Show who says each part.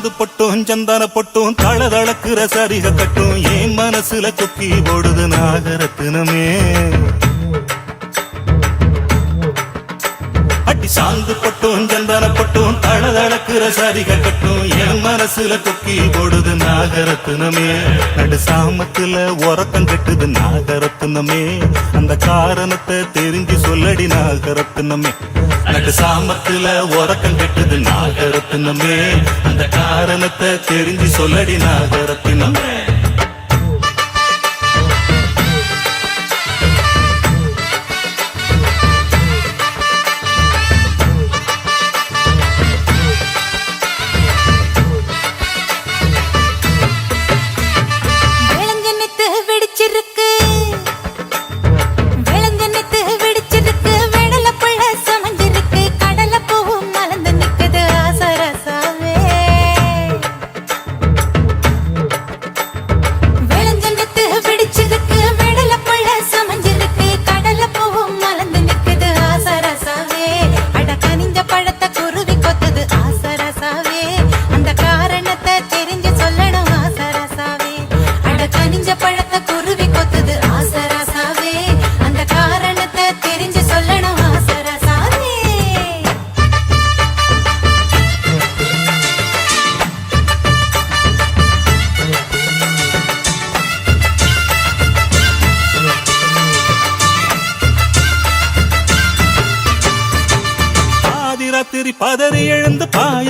Speaker 1: சாந்து பட்டும் சந்தன பட்டும் தள தளக்குற சரிக கட்டும் என் மனசுல கொக்கி போடுது நாகரத்தினமே? அடி சாந்து பட்டும் சந்தன பட்டும் தள தளக்குற சரிக கட்டும் என் மனசுல கொக்கி போடுது நாகரத்தினமே? நடு சாமத்துல உறக்கம் கட்டுது நாகரத்தினமே. அந்த காரணத்தை தெரிஞ்சு சொல்லடி நாகரத்தினமே. நடு சாமத்துல உறக்கம் கட்டுது நாகரத்தினமே. அந்த காரணத்தை தெரிஞ்சு சொல்லடி நாகரத்தினமே.
Speaker 2: பழத்தை குருவி கொத்துது. அந்த காரணத்தை தெரிஞ்சு சொல்லணும்
Speaker 1: பாதி ராத்திரி பதறி எழுந்து பாய